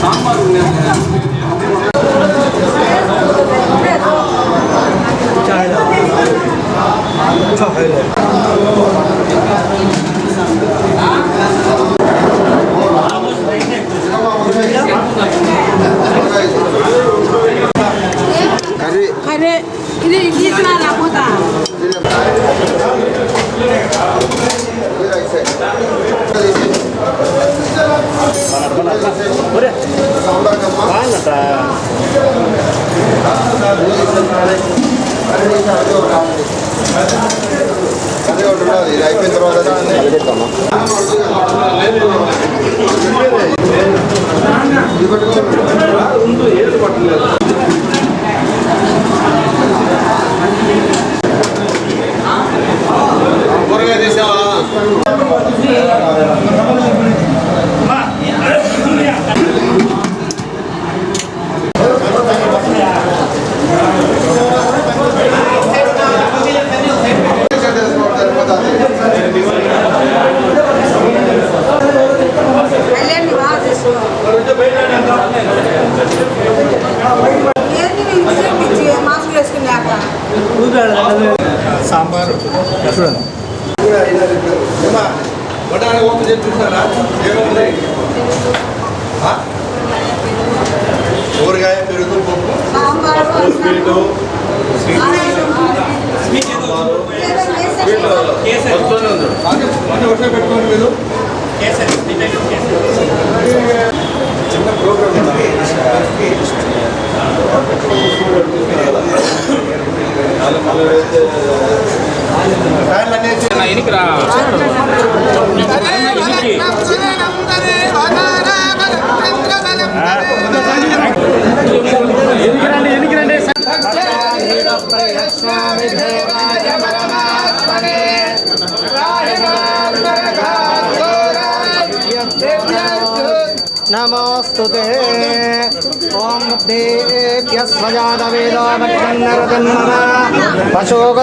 சாம்பார் கரு இது இதுனா நான் போதா చూడండి ఊరగాయ పెరుగు పప్పు స్వీటు పెట్టుకోండి చిన్న ప్రోగ్రామ్ नमोस्तुते ॐ देव्यस्वजातवेदावज्जन्नरजन्मना पशोक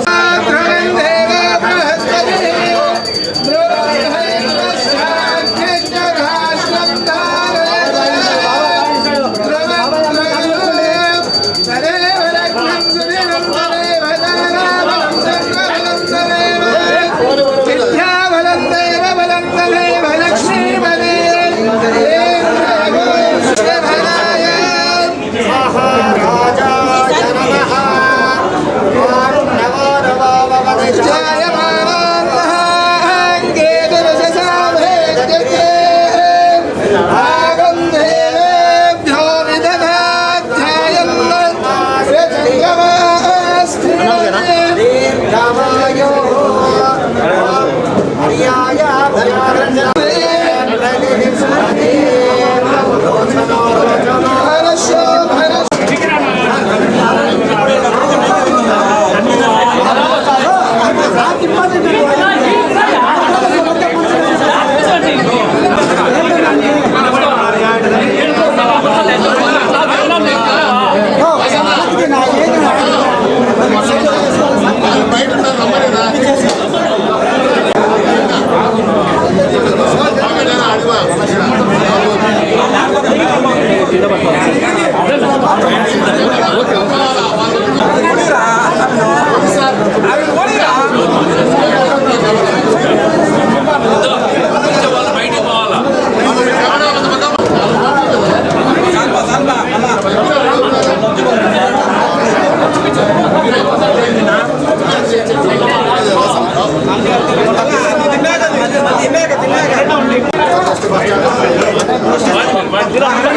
Gracias.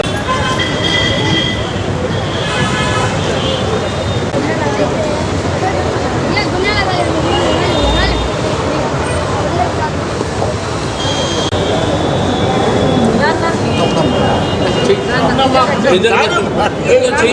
మొదటి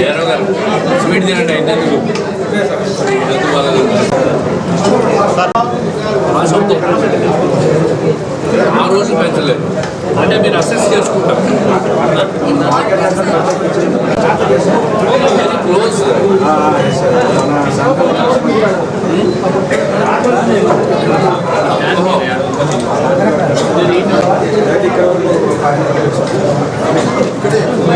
జయరావు గారు స్వీట్ తినండి అయినందుకు హెల్త్ ఆ రోజు పెంచలేదు. అంటే మీరు అసెస్ చేసుకుంటారు. వెరీ క్లోజ్ అమ్మాయి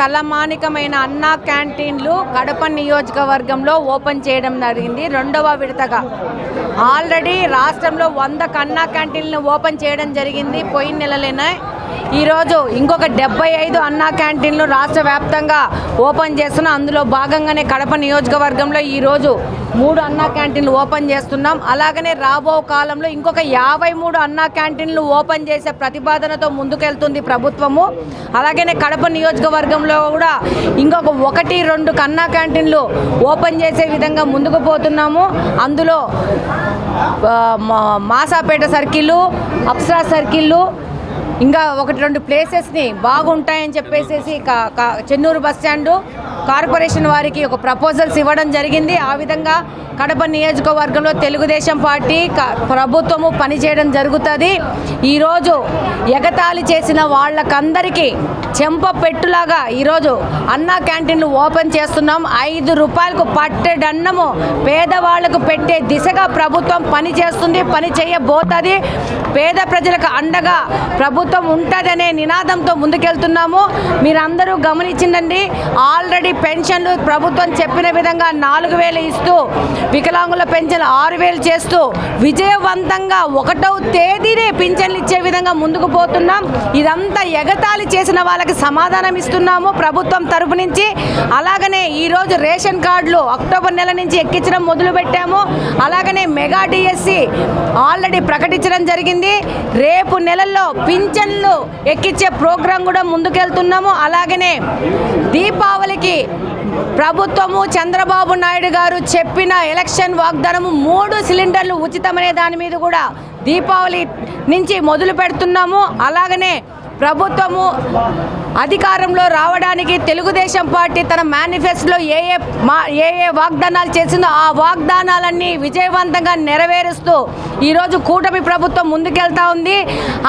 తలమానికమైన అన్నా క్యాంటీన్లు కడప నియోజకవర్గంలో ఓపెన్ చేయడం జరిగింది. రెండవ విడతగా. ఆల్రెడీ రాష్ట్రంలో వంద కన్నా క్యాంటీన్లు ఓపెన్ చేయడం జరిగింది. పోయిన నెలలోనే ఈరోజు ఇంకొక డెబ్బై ఐదు అన్నా క్యాంటీన్లు రాష్ట్ర వ్యాప్తంగా ఓపెన్ చేస్తున్న. అందులో భాగంగానే కడప నియోజకవర్గంలో ఈరోజు మూడు అన్నా క్యాంటీన్లు ఓపెన్ చేస్తున్నాం. అలాగనే రాబో కాలంలో ఇంకొక యాభై మూడు అన్నా క్యాంటీన్లు ఓపెన్ చేసే ప్రతిపాదనతో ముందుకెళ్తుంది ప్రభుత్వము. అలాగనే కడప నియోజకవర్గంలో కూడా ఇంకొక ఒకటి రెండు కన్నా క్యాంటీన్లు ఓపెన్ చేసే విధంగా ముందుకు పోతున్నాము. అందులో మా- మాసాపేట సర్కిల్ అప్సరా సర్కిల్ ఇంకా ఒకటి రెండు ప్లేసెస్ని బాగుంటాయని చెప్పేసి చెన్నూరు బస్ స్టాండు కార్పొరేషన్ వారికి ఒక ప్రపోజల్స్ ఇవ్వడం జరిగింది. ఆ విధంగా కడప నియోజకవర్గంలో తెలుగుదేశం పార్టీ ప్రభుత్వము పనిచేయడం జరుగుతుంది. ఈరోజు ఎగతాళి చేసిన వాళ్ళకందరికీ చెంప పెట్టులాగా ఈరోజు అన్నా క్యాంటీన్లు ఓపెన్ చేస్తున్నాం. ఐదు రూపాయలకు పట్టెడన్నము పేదవాళ్ళకు పెట్టే దిశగా ప్రభుత్వం పని చేస్తుంది పని చేయబోతుంది. పేద ప్రజలకు అండగా ప్రభుత్వం ప్రభుత్వం ఉంటుందనే నినాదంతో ముందుకెళ్తున్నాము. మీరందరూ గమనించిందండి. ఆల్రెడీ పెన్షన్లు ప్రభుత్వం చెప్పిన విధంగా నాలుగు వేలు ఇస్తూ వికలాంగుల పెన్షన్ ఆరు వేలు చేస్తూ విజయవంతంగా ఒకటవ తేదీనే పింఛన్లు ఇచ్చే విధంగా ముందుకు పోతున్నాం. ఇదంతా ఎగతాళి చేసిన వాళ్ళకి సమాధానం ఇస్తున్నాము ప్రభుత్వం తరపు నుంచి. అలాగనే ఈరోజు రేషన్ కార్డులు అక్టోబర్ నెల నుంచి ఎక్కించడం మొదలుపెట్టాము అలాగనే మెగా డిఎస్సి ఆల్రెడీ ప్రకటించడం జరిగింది. రేపు నెలల్లో పింఛన్లు ఎక్కించే ప్రోగ్రాం కూడా ముందుకెళ్తున్నాము. అలాగనే దీపావళికి ప్రభుత్వము చంద్రబాబు నాయుడు గారు చెప్పిన ఎలక్షన్ వాగ్దానము మూడు సిలిండర్లు ఉచితమనే దాని మీద కూడా దీపావళి నుంచి మొదలు పెడుతున్నాము అలాగనే ప్రభుత్వము అధికారంలో రావడానికి తెలుగుదేశం పార్టీ తన మేనిఫెస్టోలో ఏ ఏ మా ఏ ఏ వాగ్దానాలు చేసిందో ఆ వాగ్దానాలన్నీ విజయవంతంగా నెరవేరుస్తూ ఈరోజు కూటమి ప్రభుత్వం ముందుకెళ్తా ఉంది.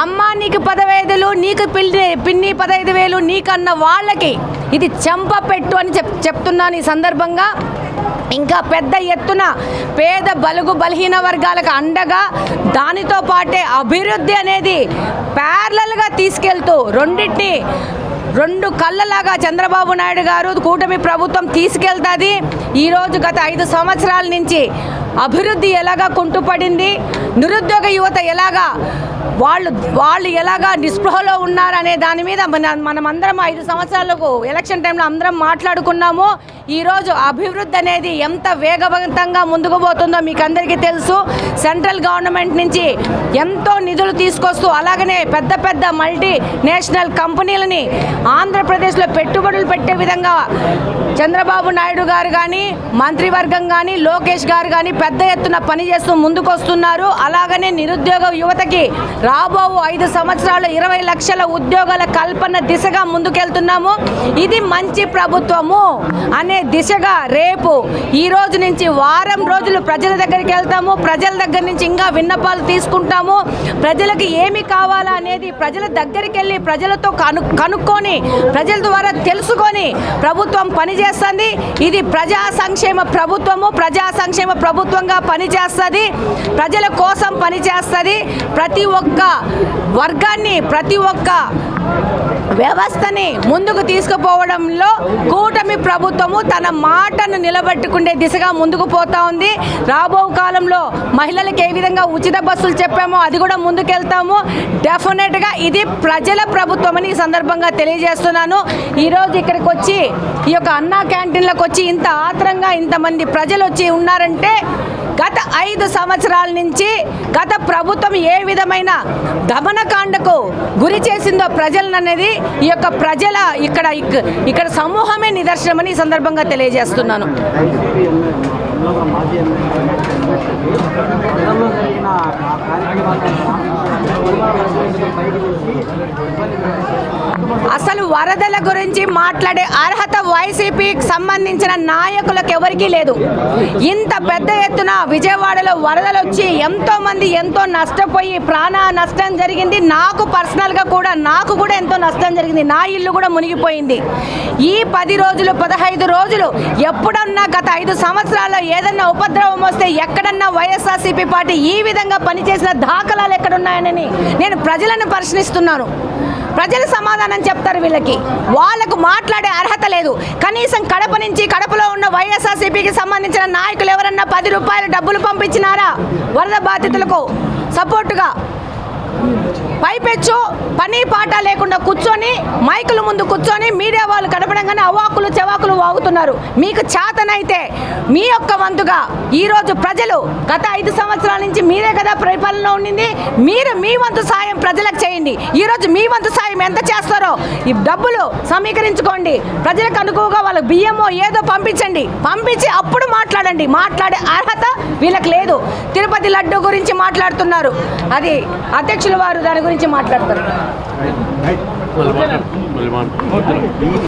అమ్మ నీకు పదవైదులు నీకు పిల్లి పిన్ని పదహైదు వేలు నీకన్న వాళ్ళకి ఇది చెంప పెట్టు అని చెప్ చెప్తున్నాను ఈ సందర్భంగా. ఇంకా పెద్ద ఎత్తున పేద బలుగు బలహీన వర్గాలకు అండగా దానితో పాటే అభివృద్ధి అనేది ప్యారలల్గా తీసుకెళ్తూ రెండింటిని రెండు కళ్ళలాగా చంద్రబాబు నాయుడు గారు కూటమి ప్రభుత్వం తీసుకెళ్తుంది. ఈరోజు గత ఐదు సంవత్సరాల నుంచి అభివృద్ధి ఎలాగా కుంటుపడింది? నిరుద్యోగ యువత ఎలాగా వాళ్ళు వాళ్ళు ఎలాగా నిస్పృహలో ఉన్నారనే దాని మీద మన మనమందరం ఐదు సంవత్సరాలకు ఎలక్షన్ టైంలో అందరం మాట్లాడుకున్నాము. ఈరోజు అభివృద్ధి అనేది ఎంత వేగవంతంగా ముందుకు పోతుందో మీకు అందరికీ తెలుసు. సెంట్రల్ గవర్నమెంట్ నుంచి ఎంతో నిధులు తీసుకొస్తూ అలాగనే పెద్ద పెద్ద మల్టీ నేషనల్ కంపెనీలని ఆంధ్రప్రదేశ్లో పెట్టుబడులు పెట్టే విధంగా చంద్రబాబు నాయుడు గారు కానీ మంత్రివర్గం కానీ లోకేష్ గారు కానీ పెద్ద ఎత్తున పనిచేస్తూ ముందుకొస్తున్నారు. అలాగనే నిరుద్యోగ యువతకి రాబో ఐదు సంవత్సరాలు ఇరవై లక్షల ఉద్యోగాల కల్పన దిశగా ముందుకెళ్తున్నాము. ఇది మంచి ప్రభుత్వము అనే దిశగా రేపు ఈ రోజు నుంచి వారం రోజులు ప్రజల దగ్గరికి వెళ్తాము. ప్రజల దగ్గర నుంచి ఇంకా విన్నపాలు తీసుకుంటాము. ప్రజలకు ఏమి కావాలా అనేది ప్రజల దగ్గరికి వెళ్ళి ప్రజలతో కను కనుక్కొని ప్రజల ద్వారా తెలుసుకొని ప్రభుత్వం పనిచేస్తుంది. ఇది ప్రజా సంక్షేమ ప్రభుత్వము. ప్రజా సంక్షేమ ప్రభుత్వంగా పనిచేస్తుంది. ప్రజల కోసం పనిచేస్తుంది. ప్రతి ఒక్క వర్గాన్ని ప్రతి ఒక్క వ్యవస్థని ముందుకు తీసుకుపోవడంలో కూటమి ప్రభుత్వము తన మాటను నిలబెట్టుకునే దిశగా ముందుకు పోతా ఉంది. రాబో కాలంలో మహిళలకు ఏ విధంగా ఉచిత బస్సులు చెప్పామో అది కూడా ముందుకెళ్తాము. డెఫినెట్గా ఇది ప్రజల ప్రభుత్వం అని ఈ సందర్భంగా తెలియజేస్తున్నాను. ఈరోజు ఇక్కడికి వచ్చి ఈ యొక్క అన్నా క్యాంటీన్లకు వచ్చి ఇంత ఆత్రంగా ఇంతమంది ప్రజలు వచ్చి ఉన్నారంటే గత ఐదు సంవత్సరాల నుంచి గత ప్రభుత్వం ఏ విధమైన దమనకాండకు గురి చేసిందో ప్రజలను అనేది ఈ యొక్క ప్రజల ఇక్కడ ఇక్- ఇక్కడ సమూహమే నిదర్శనమని ఈ సందర్భంగా తెలియజేస్తున్నాను. గతంలో జరిగిన ఆ అసలు వరదల గురించి మాట్లాడే అర్హత వైసీపీకి సంబంధించిన నాయకులకు ఎవరికీ లేదు. ఇంత పెద్ద ఎత్తున విజయవాడలో వరదలు వచ్చి ఎంతో మంది ఎంతో నష్టపోయి ప్రాణ నష్టం జరిగింది. నాకు పర్సనల్గా కూడా నాకు కూడా ఎంతో నష్టం జరిగింది. నా ఇల్లు కూడా మునిగిపోయింది. ఈ పది రోజులు పదహైదు రోజులు ఎప్పుడన్నా గత ఐదు సంవత్సరాల్లో ఏదన్నా ఉపద్రవం వస్తే ఎక్కడన్నా వైఎస్ఆర్సీపీ పార్టీ ఈ విధంగా పనిచేసిన దాఖలాలు ఎక్కడున్నాయని నేను ప్రజలను ప్రశ్నిస్తున్నాను ప్రజలు సమాధానం చెప్తారు వీళ్ళకి. వాళ్ళకు మాట్లాడే అర్హత లేదు. కనీసం కడప నుంచి కడపలో ఉన్న వైఎస్ఆర్సీపీకి సంబంధించిన నాయకులు ఎవరన్నా పది రూపాయలు డబ్బులు పంపించినారా? వరద బాధితులకు సపోర్టుగా. పైపెచ్చు పని పాట లేకుండా కూర్చొని మైకుల ముందు కూర్చొని మీడియా వాళ్ళు కనపడంగానే అవాకులు చెవాకులు వాగుతున్నారు. మీకు చేతనైతే మీ యొక్క వంతుగా ఈరోజు ప్రజలు గత ఐదు సంవత్సరాల నుంచి మీరే కదా పరిపాలన ఉండింది. మీరు మీ వంతు సాయం ప్రజలకు చేయండి. ఈరోజు మీ వంతు సాయం ఎంత చేస్తారో ఈ డబ్బులు సమీకరించుకోండి. ప్రజలకు అనుకువగా వాళ్ళకి బియ్యమో ఏదో పంపించండి. పంపించి అప్పుడు మాట్లాడండి. మాట్లాడే అర్హత వీళ్ళకి లేదు. తిరుపతి లడ్డు గురించి మాట్లాడుతున్నారు. అది అధ్యక్షుల వారు దాని గురించి మాట్లాడతారు.